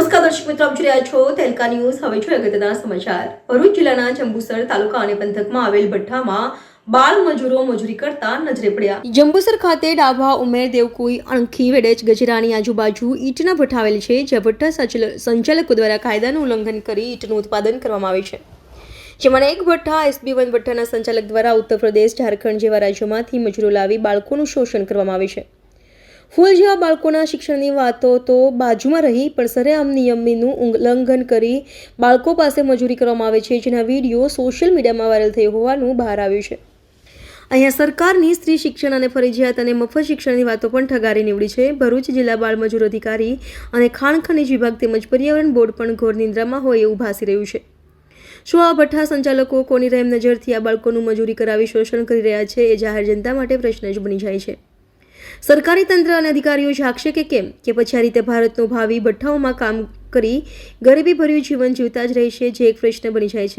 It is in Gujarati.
દર્શક મિત્રો, આપ જોઈ રહ્યા છો તેલકા ન્યૂઝ. હવે જોઈએ અગત્યના સમાચાર. ભરૂચ જિલ્લાના જંબુસર તાલુકા અને પંથકમાં આવેલ ભઠ્ઠામાં બાળ મજૂરો મજૂરી કરતા નજરે પડ્યા. જંબુસર ખાતે ડાભા, ઉમેર, દેવકુઈ, અણખી વેડેજ ગજરાની આજુબાજુ ઈંટના ભઠ્ઠા આવેલ છે, જ્યાં ભઠ્ઠા સંચાલકો દ્વારા કાયદાનું ઉલ્લંઘન કરી ઈંટનું ઉત્પાદન કરવામાં આવે છે. જેમાં એક ભઠ્ઠા એસબી વન ભઠ્ઠાના સંચાલક દ્વારા ઉત્તર પ્રદેશ, ઝારખંડ જેવા રાજ્યોમાંથી મજૂરો લાવી બાળકોનું શોષણ કરવામાં આવે છે. ફૂલ જેવા બાળકોના શિક્ષણની વાતો તો બાજુમાં રહી, પણ સરેઆમ નિયમનું ઉલ્લંઘન કરી બાળકો પાસે મજૂરી કરવામાં આવે છે, જેના વીડિયો સોશિયલ મીડિયામાં વાયરલ થયો હોવાનું બહાર આવ્યું છે. અહીંયા સરકારની સ્ત્રી શિક્ષણ અને ફરજિયાત અને મફત શિક્ષણની વાતો પણ ઠગારી નીવડી છે. ભરૂચ જિલ્લા બાળ મજૂર અધિકારી અને ખાણ ખનીજ વિભાગ તેમજ પર્યાવરણ બોર્ડ પણ ઘોર નિંદ્રામાં હોય એવું ભાસી રહ્યું છે. શું આ ભઠ્ઠા સંચાલકો કોની રહેમ નજરથી આ બાળકોનું મજૂરી કરાવી શોષણ કરી રહ્યા છે એ જાહેર જનતા માટે પ્રશ્ન જ બની જાય છે. સરકારી તંત્ર અને અધિકારીઓ જાગશે કે કેમ? કે પછી આ રીતે ભારતનું ભાવિ ભઠ્ઠાઓમાં કામ કરી ગરીબી ભર્યું જીવન જીવતા જ રહેશે, જે એક પ્રશ્ન બની જાય છે.